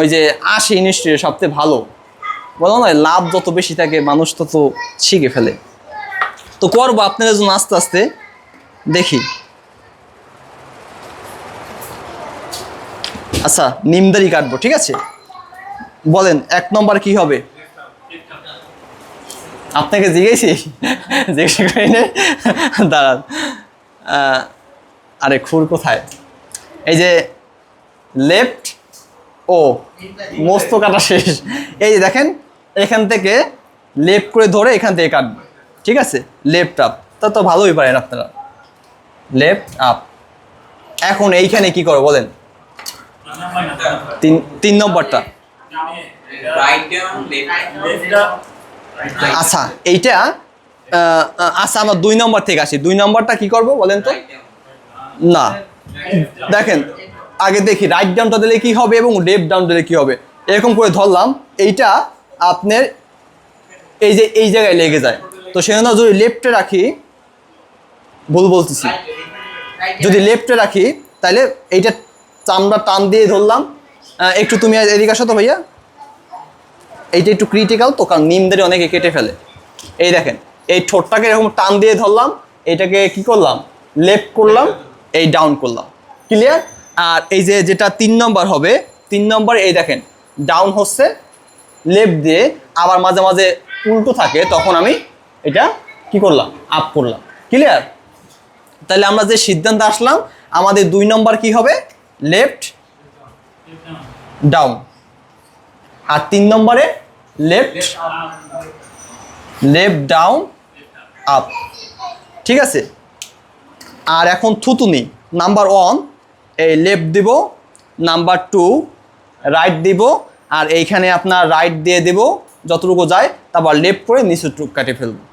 ওই যে আশি ইনস্টিটিউট সবচেয়ে ভালো। বলো না, লাভ যত বেশি থাকে, মানুষ তত শিখে ফেলে। তো করব আপনাদের জন্য আস্তে আস্তে, দেখি। আচ্ছা নিমদারি কাটবো, ঠিক আছে? বলেন, এক নম্বর কি হবে? আপনাকে জিজ্ঞেসি? জিজ্ঞেস করি দাঁড়ান। আরে খুর কোথায়? এই যে লেফট ও, মস্ত কাটা শেষ। এই যে দেখেন, এখান থেকে লেফট করে ধরে এখান থেকে কাটবে। ঠিক আছে? লেফট আপ তা তো ভালোই পারেন আপনারা। লেফট আপ এখন এইখানে কি করো বলেন? তিন তিন নম্বরটা. আচ্ছা এইটা আচ্ছা আমরা দুই নম্বর থেকে আসি। দুই নম্বরটা কি করব বলেন তো? না। দেখেন আগে দেখি রাইট ডাউনটা দিলে কি হবে এবং লেফট ডাউন দিলে কি হবে? এরকম করে ধরলাম, এইটা আপনার এই যে, এই জায়গায় লেগে যায়। তো সেজন্য যদি লেফটে রাখি, ভুল বলতেছি। যদি লেফটে রাখি, তাহলে এইটা চামড়া টান দিয়ে ধরলাম। একটু তুমি এদিকে আসো তো ভাইয়া। এইটা একটু ক্রিটিক্যাল তো, কারণ নিমদের অনেকে কেটে ফেলে। এই দেখেন, এই ঠোঁটটাকে এরকম টান দিয়ে ধরলাম এটাকে কি করলাম? লেফট করলাম, এই ডাউন করলাম। ক্লিয়ার আর এই যে যেটা তিন নম্বর হবে, তিন নম্বর এই দেখেন ডাউন হচ্ছে লেফট দিয়ে আবার মাঝে মাঝে উল্টো থাকে, তখন আমি এটা কি করলাম? আপ করলাম। ক্লিয়ার তাহলে আমরা যে সিদ্ধান্ত আসলাম, আমাদের দুই নম্বর কি হবে? লেফট ডাউন আর তিন নম্বরে লেফট লেফট ডাউন আপ ঠিক আছে? আর এখন থুতুনি নাম্বার ওয়ান এই লেফট দিব নাম্বার টু রাইট দিব, আর এইখানে আপনার রাইট দিয়ে দেব, যতটুকু যায়, তারপর লেফট করে নিচের টুক কাটে ফেলব।